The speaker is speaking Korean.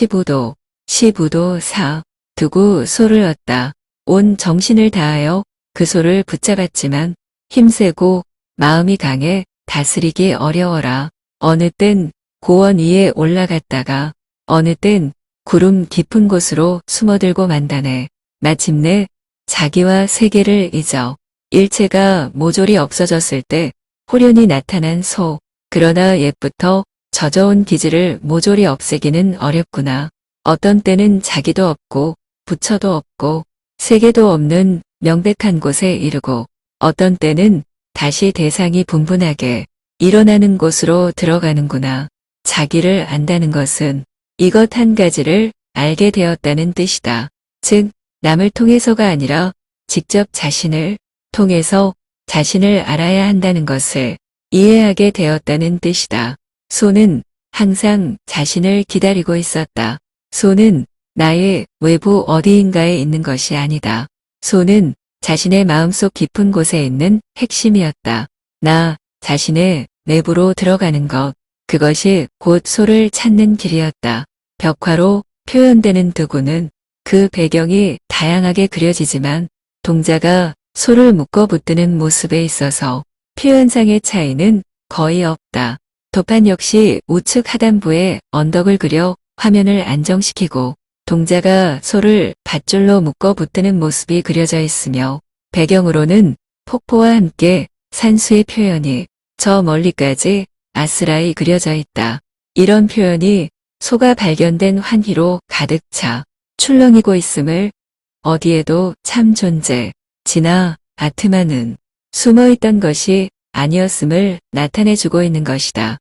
15도, 15도 4 두고 소를 얻다. 온 정신을 다하여 그 소를 붙잡았지만 힘세고 마음이 강해 다스리기 어려워라. 어느 땐 고원 위에 올라갔다가 어느 땐 구름 깊은 곳으로 숨어들고 만다네. 마침내 자기와 세계를 잊어 일체가 모조리 없어졌을 때 호련히 나타난 소. 그러나 옛부터 젖어온 기질을 모조리 없애기는 어렵구나. 어떤 때는 자기도 없고 부처도 없고 세계도 없는 명백한 곳에 이르고 어떤 때는 다시 대상이 분분하게 일어나는 곳으로 들어가는구나. 자기를 안다는 것은 이것 한 가지를 알게 되었다는 뜻이다. 즉, 남을 통해서가 아니라 직접 자신을 통해서 자신을 알아야 한다는 것을 이해하게 되었다는 뜻이다. 소는 항상 자신을 기다리고 있었다. 소는 나의 외부 어디인가에 있는 것이 아니다. 소는 자신의 마음속 깊은 곳에 있는 핵심이었다. 나 자신의 내부로 들어가는 것. 그것이 곧 소를 찾는 길이었다. 벽화로 표현되는 두구는 그 배경이 다양하게 그려지지만 동자가 소를 묶어 붙드는 모습에 있어서 표현상의 차이는 거의 없다. 도판 역시 우측 하단부에 언덕을 그려 화면을 안정시키고 동자가 소를 밧줄로 묶어 붙드는 모습이 그려져 있으며 배경으로는 폭포와 함께 산수의 표현이 저 멀리까지 아스라이 그려져 있다. 이런 표현이 소가 발견된 환희로 가득 차 출렁이고 있음을 어디에도 참 존재, 진아, 아트마는 숨어 있던 것이 아니었음을 나타내 주고 있는 것이다.